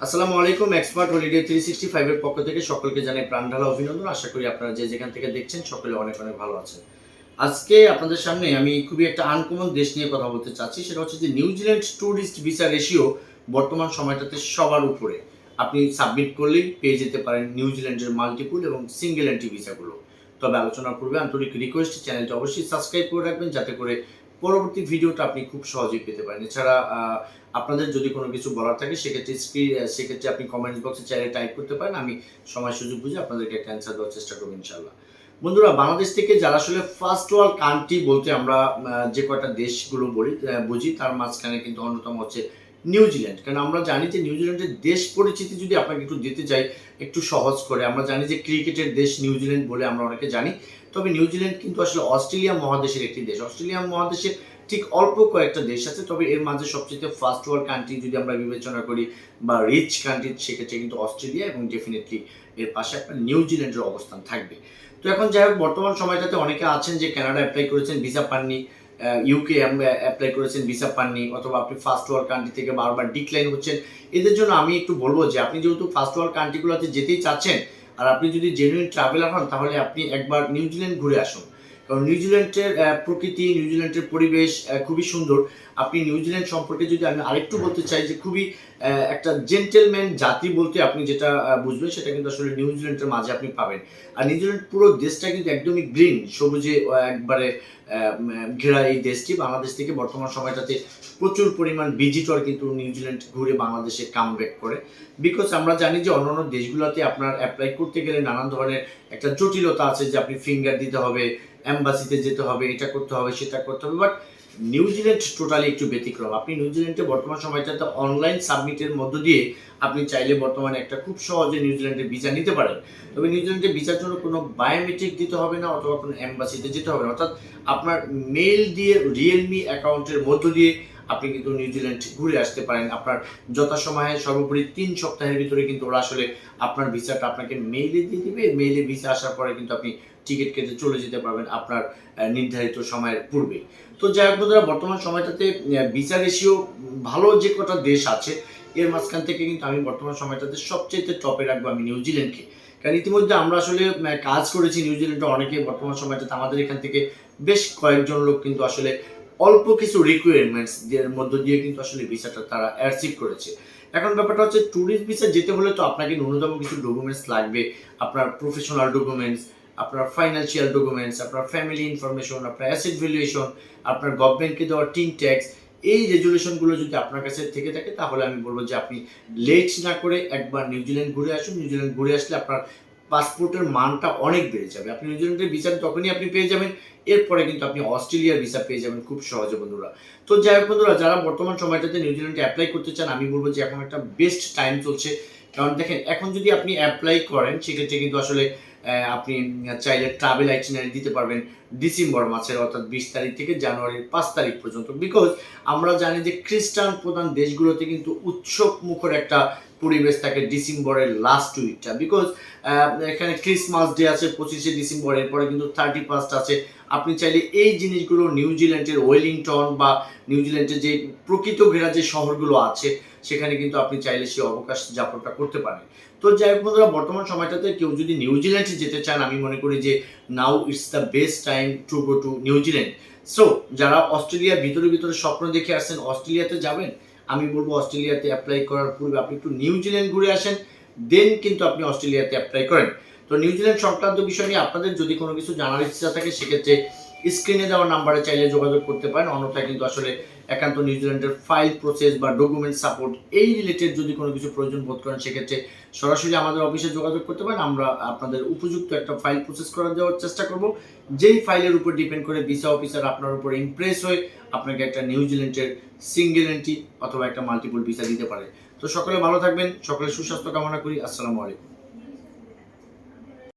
আসসালামু আলাইকুম expert holiday three sixty ফাইভের পক্ষ থেকে সকলকে জানাই প্রাণ ঢালা অভিনন্দন। আশা করি আপনারা যে যেখান থেকে দেখছেন সকলে অনেক অনেক ভালো আছেন। আজকে আপনাদের সামনে আমি খুবই একটা আনকমন দেশ নিয়ে কথা বলতে চাচ্ছি, সেটা হচ্ছে যে নিউজিল্যান্ড ট্যুরিস্ট ভিসা রেশিও বর্তমান সময়টাতে সবার উপরে। আপনি সাবমিট করলেই পেয়ে যেতে পারেন নিউজিল্যান্ডের মাল্টিপুল এবং সিঙ্গেল এন্ট্রি ভিসাগুলো তবে আলোচনার পূর্বে আন্তরিক রিকোয়েস্ট চ্যানেলটি অবশ্যই সাবস্ক্রাইব করে রাখবেন, যাতে করে পরবর্তী ভিডিওটা আপনি খুব সহজেই পেতে পারেন। এছাড়া আপনাদের যদি কোনো কিছু বলার থাকে, সেক্ষেত্রে স্ক্রিন সেক্ষেত্রে আপনি কমেন্টস বক্সে চাইলে টাইপ করতে পারেন। আমি সময় সুযোগ বুঝে আপনাদেরকে একটা অ্যান্সার দেওয়ার চেষ্টা করব ইনশাল্লাহ বন্ধুরা, বাংলাদেশ থেকে যারা আসলে ফার্স্ট ওয়ার্ল্ড কান্ট্রি বলতে আমরা যে কয়টা দেশগুলো বলি বুঝি, তার মাঝখানে কিন্তু অন্যতম হচ্ছে নিউজিল্যান্ড কারণ আমরা জানি যে নিউজিল্যান্ডের দেশ পরিচিতি যদি আপনাকে একটু দিতে চাই, একটু সহজ করে, আমরা জানি যে ক্রিকেটের দেশ নিউজিল্যান্ড বলে আমরা অনেকে জানি, তবে নিউজিল্যান্ড কিন্তু আসলে অস্ট্রেলিয়া মহাদেশের একটি দেশ। অস্ট্রেলিয়া মহাদেশে ঠিক অল্প কয়েকটা দেশ আছে, তবে এর মাঝে সবচেয়ে ফার্স্ট ওয়ার্ল্ড কান্ট্রি যদি আমরা বিবেচনা করি বা রিচ কান্ট্রি সেক্ষেত্রে কিন্তু অস্ট্রেলিয়া এবং ডেফিনেটলি এর পাশে আপনার নিউজিল্যান্ডের অবস্থান থাকবে। তো এখন যাই হোক, বর্তমান সময়টাতে অনেকে আছেন যে কানাডা অ্যাপ্লাই করেছেন ভিসা পাননি ইউকে অ্যাপ্লাই করেছেন ভিসা পাননি, অথবা আপনি ফার্স্ট ওয়ার্ল্ড কান্ট্রি থেকে বারবার ডিক্লাইন হচ্ছেন। এদের জন্য আমি একটু বলব যে, আপনি যেহেতু ফার্স্ট ওয়ার্ল্ড কান্ট্রিগুলোতে যেতেই চাচ্ছেন, আর আপনি যদি জেনুইন ট্রাভেলার হন, তাহলে আপনি একবার নিউজিল্যান্ড ঘুরে আসুন। কারণ নিউজিল্যান্ডের প্রকৃতি নিউজিল্যান্ডের পরিবেশ খুবই সুন্দর। আপনি নিউজিল্যান্ড সম্পর্কে যদি আমি আরেকটু বলতে চাই যে খুবই একটা জেন্টেলম্যান জাতি বলতে আপনি যেটা বুঝবেন সেটা কিন্তু আসলে নিউজিল্যান্ডের মাঝে আপনি পাবেন। আর নিউজিল্যান্ড পুরো দেশটা কিন্তু একদমই গ্রিন সবুজে একবারে ঘেরা এই দেশটি। বাংলাদেশ থেকে বর্তমান সময়টাতে প্রচুর পরিমাণ ভিজিটর কিন্তু নিউজিল্যান্ড ঘুরে বাংলাদেশে কাম করে। বিকজ আমরা জানি যে অন্যান্য দেশগুলোতে আপনার অ্যাপ্লাই করতে গেলে নানান ধরনের একটা জটিলতা আছে যে আপনি ফিঙ্গার দিতে হবে অ্যাম্বাসিতে যেতে হবে, এটা করতে হবে, সেটা করতে হবে। বাট নিউজিল্যান্ড টোটালি একটু ব্যতিক্রম। আপনি নিউজিল্যান্ডে বর্তমান সময়টাতে অনলাইন সাবমিটের মধ্য দিয়ে আপনি চাইলে বর্তমানে একটা খুব সহজে নিউজিল্যান্ডের ভিসা নিতে পারেন। তবে নিউজিল্যান্ডে ভিসার জন্য কোনো বায়োমেট্রিক দিতে হবে না অথবা কোনো অ্যাম্বাসিতে যেতে হবে অর্থাৎ আপনার মেল দিয়ে রিয়েলমি অ্যাকাউন্টের মধ্য দিয়ে আপনি কিন্তু নিউজিল্যান্ড ঘুরে আসতে পারেন। আপনার যথাসময়ে সর্বোপরি তিন সপ্তাহের ভিতরে কিন্তু ওরা আসলে আপনার ভিসাটা আপনাকে মেইলে দিয়ে দিবে। মেইলে ভিসা আসার পরে কিন্তু আপনি টিকিট কেটে চলে যেতে পারবেন আপনার নির্ধারিত সময়ের পূর্বে। তো যাই হোক বন্ধুরা, বর্তমান সময়টাতে ভিসা রেশিও ভালো যে কটা দেশ আছে, এর মাঝখান থেকে কিন্তু আমি বর্তমান সময়টাতে সবচেয়ে টপে রাখব আমি নিউজিল্যান্ডকে কারণ ইতিমধ্যে আমরা আসলে কাজ করেছি নিউজিল্যান্ডে অনেকে বর্তমান সময়টাতে আমাদের এখান থেকে বেশ কয়েকজন লোক কিন্তু আসলে অল্প কিছু রিকোয়ারমেন্টস মধ্য দিয়ে কিন্তু আসলে ভিসাটা তারা অ্যাচিভ করেছে। এখন ব্যাপারটা হচ্ছে ট্যুরিস্ট ভিসা যেতে হলে তো আপনাকে ন্যূনতম কিছু ডকুমেন্টস লাগবে। আপনার প্রফেশনাল ডকুমেন্টস আপনার ফাইন্যান্সিয়াল ডকুমেন্টস আপনার ফ্যামিলি ইনফরমেশন আপনার অ্যাসেট ভ্যালুয়েশন আপনার গভর্নমেন্টকে দেওয়া টিন ট্যাক্স এই রেজুলেশনগুলো যদি আপনার কাছে থেকে থাকে, তাহলে আমি বলব যে আপনি লেট না করে একবার নিউজিল্যান্ড ঘুরে আসুন। নিউজিল্যান্ড ঘুরে আসলে আপনার পাসপোর্টের মানটা অনেক বেড়ে যাবে। আপনি নিউজিল্যান্ডের ভিসা তখনই আপনি পেয়ে যাবেন, এরপরে কিন্তু আপনি অস্ট্রেলিয়ার ভিসা পেয়ে যাবেন খুব সহজে বন্ধুরা। তো যাই হোক বন্ধুরা, যারা বর্তমান সময়টাতে নিউজিল্যান্ডে অ্যাপ্লাই করতে চান, আমি বলব যে এখন একটা বেস্ট টাইম চলছে। কারণ দেখেন, এখন যদি আপনি অ্যাপ্লাই করেন, সেক্ষেত্রে কিন্তু আসলে আপনি চাইলে ট্রাভেল আইটিনারি দিতে পারবেন ডিসেম্বর মাসের অর্থাৎ বিশ তারিখ থেকে জানুয়ারির পাঁচ তারিখ পর্যন্ত। বিকজ আমরা জানি যে খ্রিস্টান প্রধান দেশগুলোতে কিন্তু উৎসব মুখর একটা পরিবেশ থাকে ডিসেম্বরের লাস্ট উইকটা বিকজ এখানে ক্রিসমাস ডে আছে, পঁচিশে ডিসেম্বর, এরপরে কিন্তু থার্টি ফার্স্ট আছে। আপনি চাইলে এই জিনিসগুলো নিউজিল্যান্ডের ওয়েলিংটন বা নিউজিল্যান্ডের যে প্রকৃত ঘেরা যে শহরগুলো আছে, সেখানে কিন্তু আপনি চাইলে সেই অবকাশ যাপনটা করতে পারেন। তো যাই হোক বন্ধুরা, বর্তমান সময়টাতে কেউ যদি নিউজিল্যান্ডে যেতে চান, আমি মনে করি যে now it's the best time to go to New Zealand so যারা অস্ট্রেলিয়ার ভিতরে ভিতরে স্বপ্ন দেখে আসছেন, অস্ট্রেলিয়াতে যাবেন? আমি বলব অস্ট্রেলিয়াতে অ্যাপ্লাই করার পূর্বে আপনি একটু নিউজিল্যান্ড ঘুরে আসেন দেন কিন্তু আপনি অস্ট্রেলিয়াতে অ্যাপ্লাই করেন। তো নিউজিল্যান্ড সংক্রান্ত বিষয় নিয়ে আপনাদের যদি কোনো কিছু জানার ইচ্ছা থাকে, সেক্ষেত্রে স্ক্রিনে দেওয়া নাম্বারে চাইলে যোগাযোগ করতে পারেন। অন্যথায় কিন্তু আসলে একান্ত নিউজিল্যান্ডের ফাইল প্রসেস বা ডকুমেন্ট সাপোর্ট এই রিলেটেড যদি কোনো কিছু প্রয়োজন বোধ করেন, সেক্ষেত্রে সরাসরি আমাদের অফিসে যোগাযোগ করতে পারেন। আমরা আপনাদের উপযুক্ত একটা ফাইল প্রসেস করে দেওয়ার চেষ্টা করব। যেই ফাইলের উপর ডিপেন্ড করে ভিসা অফিসার আপনার উপর ইমপ্রেস হয়ে আপনাকে একটা নিউজিল্যান্ডের সিঙ্গেল এন্ট্রি অথবা একটা মাল্টিপল ভিসা দিতে পারে। তো সকলে ভালো থাকবেন, সকলে সুস্বাস্থ্য কামনা করি। আসসালামু আলাইকুম।